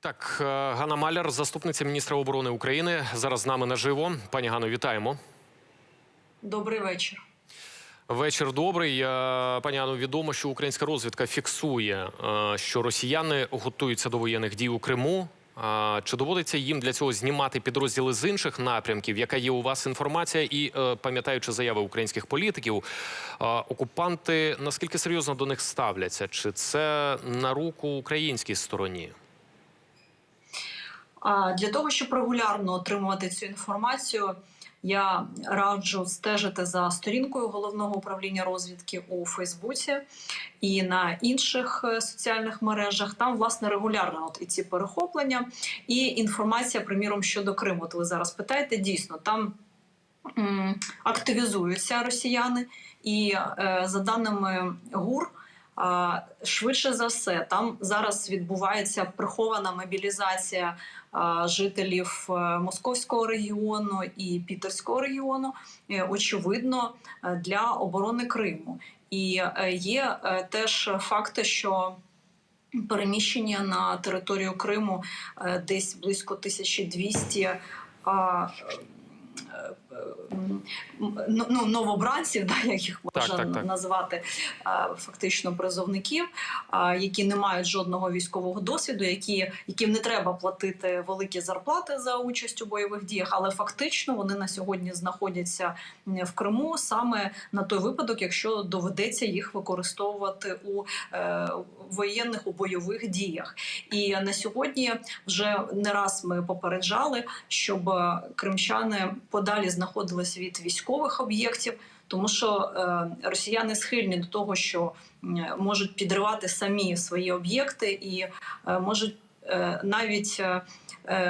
Так, е, Ганна Маляр, заступниця міністра оборони України, зараз з нами наживо. Пані Гано, вітаємо. Добрий вечір. Вечір добрий. Е, Пані Ганно, відомо, що українська розвідка фіксує, е, що росіяни готуються до воєнних дій у Криму. Чи доводиться їм для цього знімати підрозділи з інших напрямків? Яка є у вас інформація? І пам'ятаючи заяви українських політиків, окупанти наскільки серйозно до них ставляться? Чи це на руку українській стороні? Для того, щоб регулярно отримувати цю інформацію, я раджу стежити за сторінкою головного управління розвідки у Фейсбуці і на інших е, соціальних мережах. Там власне регулярно от і ці перехоплення, і інформація, приміром, щодо Криму. От ви зараз питаєте, дійсно там. Активізуються росіяни, і е, за даними ГУР, Швидше за все, там зараз відбувається прихована мобілізація жителів е, Московського регіону і Пітерського регіону, е, очевидно, е, для оборони Криму. І є теж факти, що переміщення на територію Криму десь близько 1200 а, е, е, м, м, ну, новобранців, да, як їх можна так, так. назвати фактично призовників, які не мають жодного військового досвіду, які, яким не треба платити великі зарплати за участь у бойових діях, але фактично вони на сьогодні знаходяться в Криму саме на той випадок, якщо доведеться їх використовувати у е, воєнних у бойових діях. І на сьогодні вже не раз ми попереджали, щоб е, кримчани подалі знаходились від військових об'єктів. Тому що е, росіяни схильні до того, що можуть підривати самі свої об'єкти і е, можуть е, навіть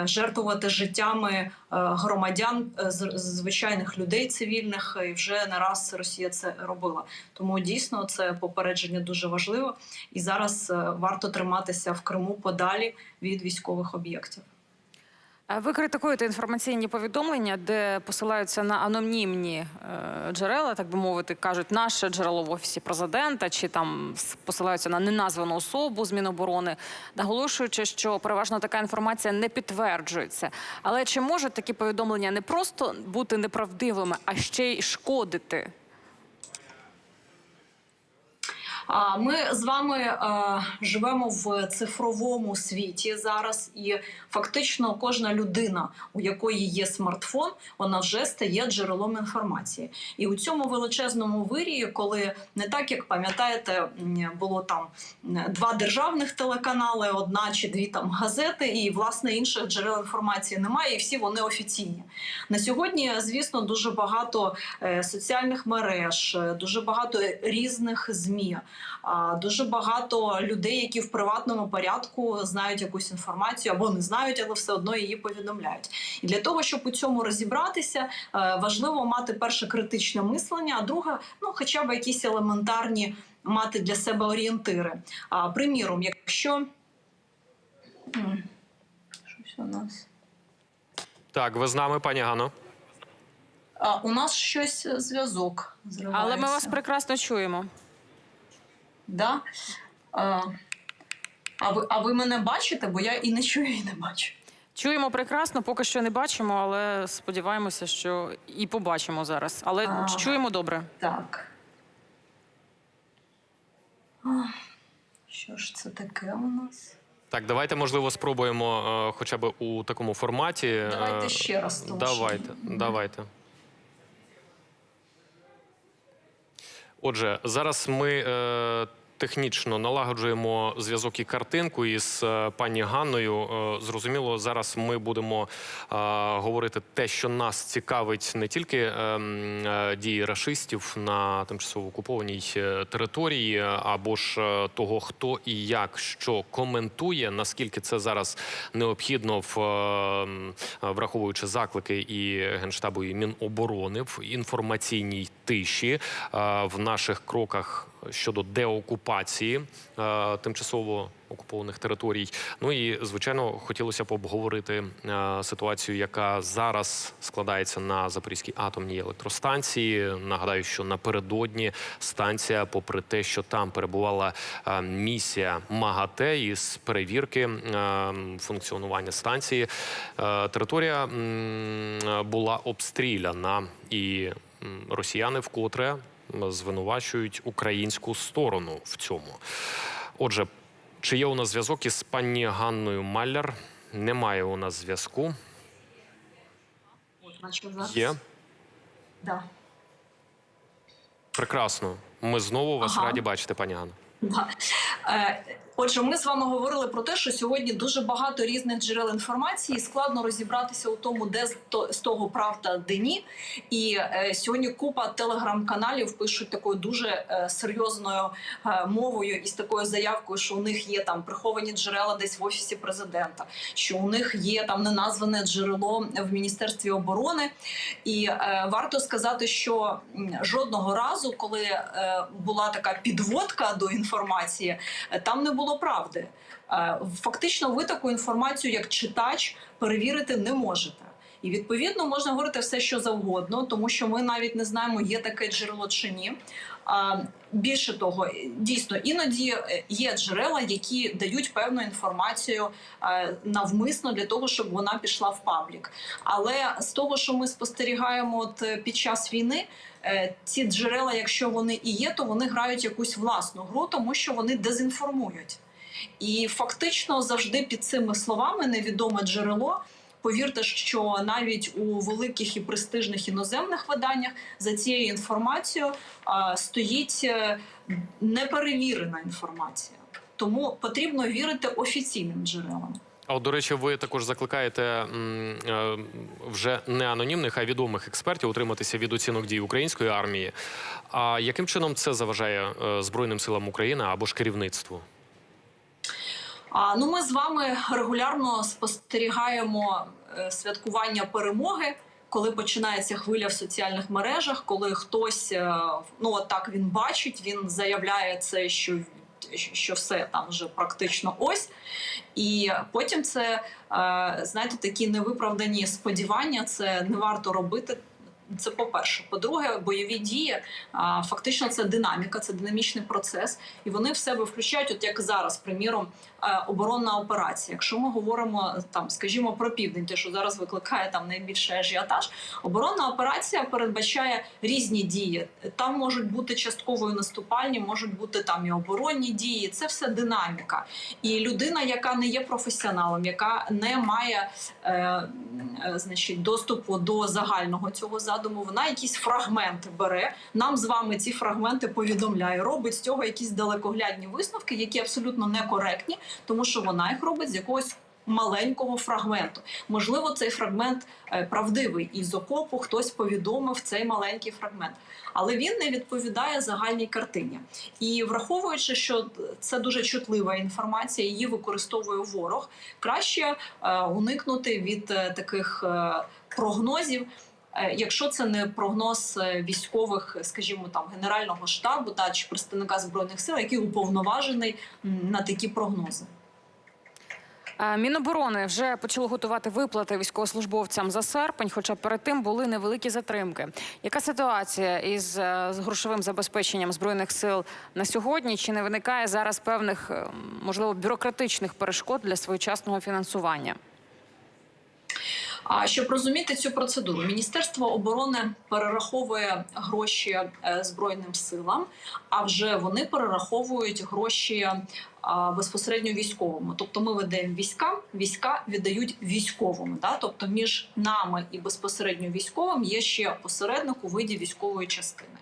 жертвувати життями громадян, звичайних людей цивільних. І вже не раз Росія це робила. Тому дійсно це попередження дуже важливо. І зараз варто триматися в Криму подалі від військових об'єктів. Ви критикуєте інформаційні повідомлення, де посилаються на анонімні е, джерела, так би мовити, кажуть, наше джерело в офісі президента, чи там посилаються на неназвану особу з Міноборони, наголошуючи, що переважно така інформація не підтверджується. Але чи можуть такі повідомлення не просто бути неправдивими, а ще й шкодити? А ми з вами е, живемо в цифровому світі зараз, і фактично кожна людина, у якої є смартфон, вона вже стає джерелом інформації. І у цьому величезному вирії, коли не так як пам'ятаєте, було там два державних телеканали, одна чи дві там газети, і власне інших джерел інформації немає, і всі вони офіційні. На сьогодні, звісно, дуже багато е, соціальних мереж, е, дуже багато різних змі. Дуже багато людей, які в приватному порядку знають якусь інформацію або не знають, але все одно її повідомляють. І для того, щоб у цьому розібратися, е, важливо мати перше критичне мислення, а друге, ну хоча б якісь елементарні мати для себе орієнтири. А, Приміром, якщо щось у нас. Так, ви з нами, пані Гано. А, у нас щось е, зв'язок зривається. Але ми вас прекрасно чуємо. Да? А, а, ви, а ви мене бачите? Бо я і не чую, і не бачу. Чуємо прекрасно, поки що не бачимо, але сподіваємося, що і побачимо зараз. Але Ага. чуємо добре. Так. Що ж це таке у нас? Так, давайте, можливо, спробуємо е, хоча б у такому форматі. Давайте Е, ще раз. тому що- Давайте, давайте. Отже, зараз ми е, технічно налагоджуємо зв'язок і картинку із е, пані Ганною. Е, зрозуміло, зараз ми будемо е, говорити те, що нас цікавить не тільки е, м, е, дії рашистів на тимчасово окупованій території, або ж того, хто і як що коментує, наскільки це зараз необхідно в враховуючи заклики і генштабу і Міноборони в інформаційній тиші в наших кроках щодо деокупації е, тимчасово окупованих територій. Ну і звичайно, хотілося б обговорити е, ситуацію, яка зараз складається на Запорізькій атомній електростанції. Нагадаю, що напередодні станція, попри те, що там перебувала е, місія МАГАТЕ із перевірки функціонування станції, територія була обстріляна і росіяни вкотре звинувачують українську сторону в цьому. Отже, чи є у нас зв'язок із пані Ганною Маляр? Немає у нас зв'язку. Є Да. прекрасно. Ми знову вас Ага. раді бачити, пані Ганно. Да. Отже, ми з вами говорили про те, що сьогодні дуже багато різних джерел інформації, і складно розібратися у тому, де з того правда, де ні. І е, сьогодні купа телеграм-каналів пишуть такою дуже е, серйозною е, мовою і з такою заявкою, що у них є там приховані джерела десь в офісі президента, що у них є там неназване джерело в міністерстві оборони. І е, варто сказати, що жодного разу, коли е, була така підводка до інформації, е, там не було правди. Е, фактично, ви таку інформацію, як читач, перевірити не можете. І відповідно можна говорити все, що завгодно, тому що ми навіть не знаємо, є таке джерело чи ні. Більше того, дійсно іноді е, є джерела, які дають певну інформацію е, навмисно для того, щоб вона пішла в паблік. Але з того, що ми спостерігаємо от е, під час війни, ці джерела, якщо вони і є, то вони грають якусь власну гру, тому що вони дезінформують. І фактично завжди під цими словами невідоме джерело. Повірте, що навіть у великих і престижних іноземних виданнях за цією інформацією стоїть е, неперевірена інформація. Тому потрібно вірити офіційним джерелам. А от, до речі, ви також закликаєте е, вже не анонімних, а відомих експертів утриматися від оцінок дій української армії. А яким чином це заважає е, Збройним силам України або ж керівництву? А ну ми з вами регулярно спостерігаємо святкування перемоги. Коли починається хвиля в соціальних мережах, коли хтось е, ну от так він бачить, він заявляє це, що, що все там вже практично ось. І потім це е, знаєте такі невиправдані сподівання. Це не варто робити. Це по-перше. По-друге, бойові дії фактично це динаміка, це динамічний процес, і вони в себе включають, от як зараз, приміром, е, оборонна операція. Якщо ми говоримо там, скажімо, про південь, те, що зараз викликає там найбільший ажіотаж, оборонна операція передбачає різні дії. Там можуть бути частково наступальні, можуть бути там і оборонні дії. Це все динаміка. І людина, яка не є професіоналом, яка не має е, е, значить, доступу до загального цього задуму, вона якісь фрагменти бере. Нам з вами ці фрагменти повідомляє, робить з цього якісь далекоглядні висновки, які абсолютно некоректні, тому що вона їх робить з якогось. Маленького фрагменту, можливо, цей фрагмент е, правдивий, і з окопу хтось повідомив цей маленький фрагмент, але він не відповідає загальній картині. І враховуючи, що це дуже чутлива інформація, її використовує ворог, краще е, уникнути від е, таких прогнозів. Е, Якщо це не прогноз е, військових, скажімо, там генерального штабу та чи представника збройних сил, який уповноважений на такі прогнози. Е, Міноборони вже почало готувати виплати військовослужбовцям за серпень, хоча перед тим були невеликі затримки. Яка ситуація із е, грошовим забезпеченням збройних сил на сьогодні? Чи не виникає зараз певних е, можливо бюрократичних перешкод для своєчасного фінансування? А щоб розуміти цю процедуру, Міністерство оборони перераховує гроші е, збройним силам, а вже вони перераховують гроші а, безпосередньо військовому. Тобто ми ведемо війська, війська віддають військовому. Да? Тобто між нами і безпосередньо військовим є ще посередник у виді військової частини.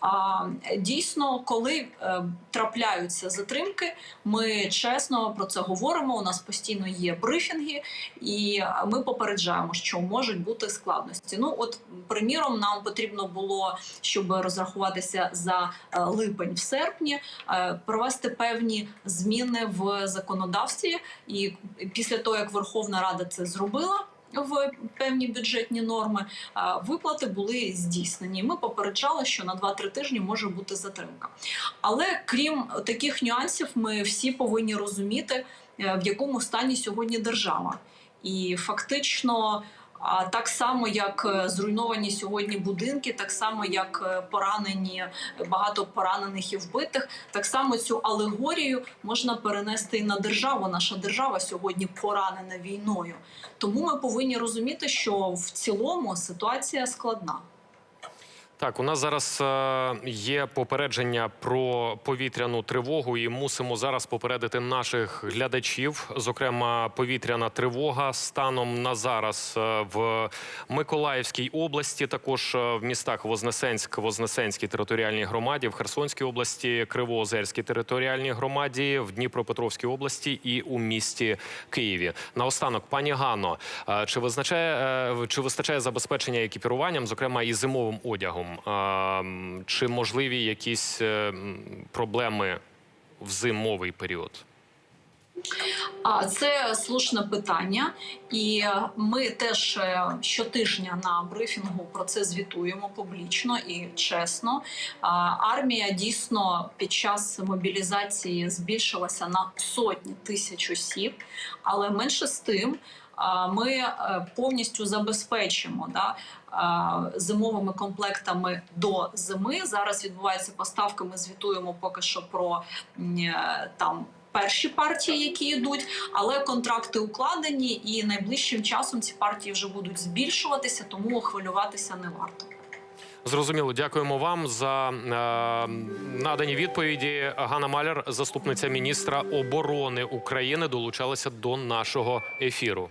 А, дійсно, коли е, трапляються затримки, ми чесно про це говоримо. У нас постійно є брифінги, і ми попереджаємо, що можуть бути складності. Ну, от, приміром, нам потрібно було, щоб розрахуватися за е, липень в серпні, е, провести певні зміни в законодавстві. І після того, як Верховна Рада це зробила. в певні бюджетні норми, е, виплати були здійснені. Ми попереджали, що на 2-3 тижні може бути затримка. Але крім таких нюансів, ми всі повинні розуміти, е, в якому стані сьогодні держава. І фактично, а так само як е, зруйновані сьогодні будинки, так само як е, поранені багато поранених і вбитих, так само цю алегорію можна перенести і на державу. Наша держава сьогодні поранена війною. Тому ми повинні розуміти, що в цілому ситуація складна. Так, у нас зараз е, є попередження про повітряну тривогу, і мусимо зараз попередити наших глядачів. Зокрема, повітряна тривога станом на зараз е, в Миколаївській області, також е, в містах Вознесенськ, Вознесенській територіальній громаді, в Херсонській області, Кривоозерській територіальній громаді, в Дніпропетровській області і у місті Києві. Наостанок, пані Ганно, е, чи визначає чи вистачає забезпечення екіпіруванням, зокрема і зимовим одягом? Чи можливі якісь е, проблеми в зимовий період? А це слушне питання, і е, ми теж е, щотижня на брифінгу про це звітуємо публічно і чесно. Армія дійсно під час мобілізації збільшилася на сотні тисяч осіб, але менше з тим. Ми е, повністю забезпечимо да, зимовими комплектами до зими. Зараз відбуваються поставки. Ми звітуємо поки що про е, там перші партії, які йдуть, але контракти укладені, і найближчим часом ці партії вже будуть збільшуватися, тому хвилюватися не варто. Зрозуміло, дякуємо вам за е, надані відповіді. Ганна Маляр, заступниця міністра оборони України, долучалася до нашого ефіру.